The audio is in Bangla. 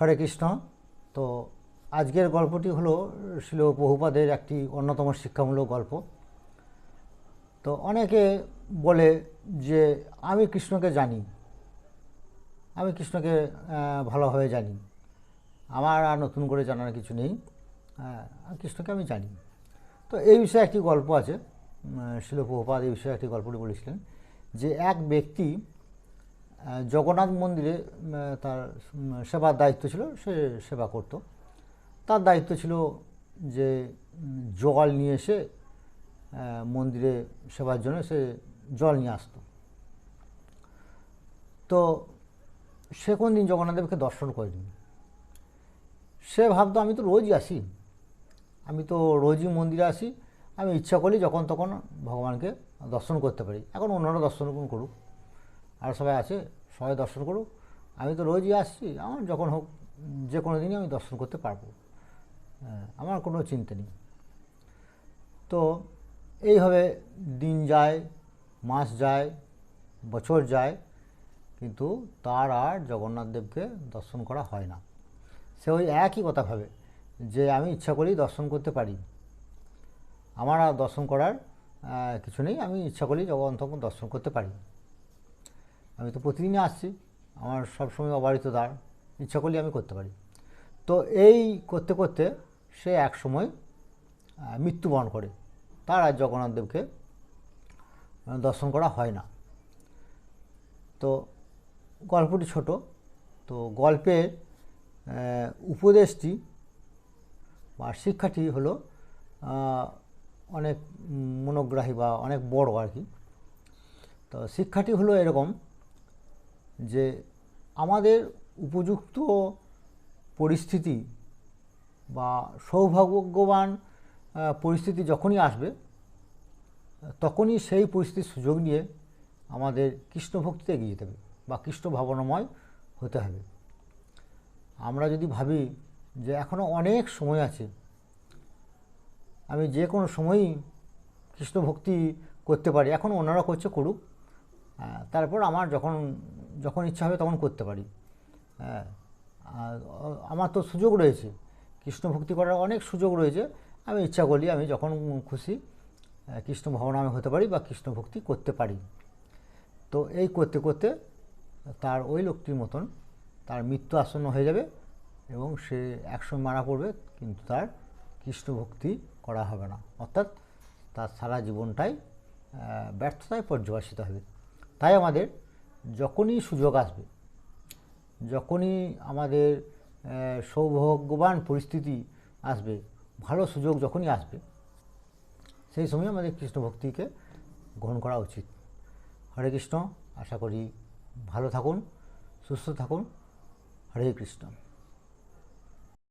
হরে কৃষ্ণ। তো আজকের গল্পটি হলো শিল বহুপাদের একটি অন্যতম শিক্ষামূলক গল্প। তো অনেকে বলে যে, আমি কৃষ্ণকে জানি। আমি কৃষ্ণকে ভালোভাবে জানি। আমার আর নতুন করে জানার কিছু নেই। কৃষ্ণকে আমি জানি। তো এই বিষয়ে একটি গল্প আছে। শিল বহুপাদ এই বিষয়ে একটি গল্পটি বলেছিলেন যে, এক ব্যক্তি জগন্নাথ মন্দিরে তার সেবার দায়িত্ব ছিল, সে সেবা করত। তার দায়িত্ব ছিল যে জল নিয়ে এসে মন্দিরে সেবার জন্য সে জল নিয়ে আসতো। তো সে কোন দিন জগন্নাথ দেবকে দর্শন করেনি। সে ভাবতো, আমি তো রোজই আসি। আমি তো রোজই মন্দিরে আসি। আমি ইচ্ছা করলে যখন তখন ভগবানকে দর্শন করতে পারি। এখন অন্যরা দর্শন করুক। আর সবাই আছে সবাই দর্শন করুক। আমি তো রোজই আসছি আমার যখন হোক যে কোনো দিনই আমি দর্শন করতে পারব। হ্যাঁ, আমার কোনো চিন্তা নেই। তো এইভাবে দিন যায় মাস যায় বছর যায় কিন্তু তার আর জগন্নাথ দেবকে দর্শন করা হয় না। সে ওই একই কথা ভাবে যে আমি ইচ্ছা করেই দর্শন করতে পারি। আমার আর দর্শন করার কিছু নেই আমি ইচ্ছা করলেই জগন্নাথ দর্শন করতে পারি। আমি তো প্রতিদিনই আসছি। আমার সবসময় অবারিত দ্বার। ইচ্ছা করলে আমি করতে পারি। তো এই করতে করতে সে এক সময় মৃত্যুবরণ করে। তার আর জগন্নাথ দেবকে দর্শন করা হয় না। তো গল্পটি ছোট। তো গল্পের উপদেশটি বা শিক্ষাটি হলো অনেক মনোগ্রাহী বা অনেক বড় আর কি। তো শিক্ষাটি হলো এরকম যে আমাদের উপযুক্ত পরিস্থিতি বা সৌভাগ্যবান পরিস্থিতি যখনই আসবে, তখনই সেই পরিস্থিতির সুযোগ নিয়ে আমাদের কৃষ্ণ ভক্তিতে এগিয়ে যেতে হবে বা কৃষ্ণ ভাবনাময় হতে হবে। আমরা যদি ভাবি যে এখনও অনেক সময় আছে, আমি যে কোনো সময়ই কৃষ্ণ ভক্তি করতে পারি, এখন অন্যরা করছে করুক তারপর আমার যখন যখন ইচ্ছা হবে তখন করতে পারি। হ্যাঁ আর আমার তো সুযোগ রয়েছে। কৃষ্ণ ভক্তি করার অনেক সুযোগ রয়েছে। আমি ইচ্ছা করলে আমি যখন খুশি কৃষ্ণ ভাবনা আমি হতে পারি বা কৃষ্ণ ভক্তি করতে পারি। তো এই করতে করতে তার ওই লোকটির মতন তার মৃত্যু আসন্ন হয়ে যাবে এবং সে একসময় মারা পড়বে, কিন্তু তার কৃষ্ণ ভক্তি করা হবে না। অর্থাৎ তার সারা জীবনটাই ব্যর্থতায় পর্যবেসিত হবে। তাই আমাদের যখনই সুযোগ আসবে, যখনই আমাদের সৌভাগ্যবান পরিস্থিতি আসবে, ভালো সুযোগ যখনই আসবে, সেই সময় আমাদের কৃষ্ণ ভক্তিকে গ্রহণ করা উচিত। হরে কৃষ্ণ, আশা করি ভালো থাকুন, সুস্থ থাকুন। হরে কৃষ্ণ।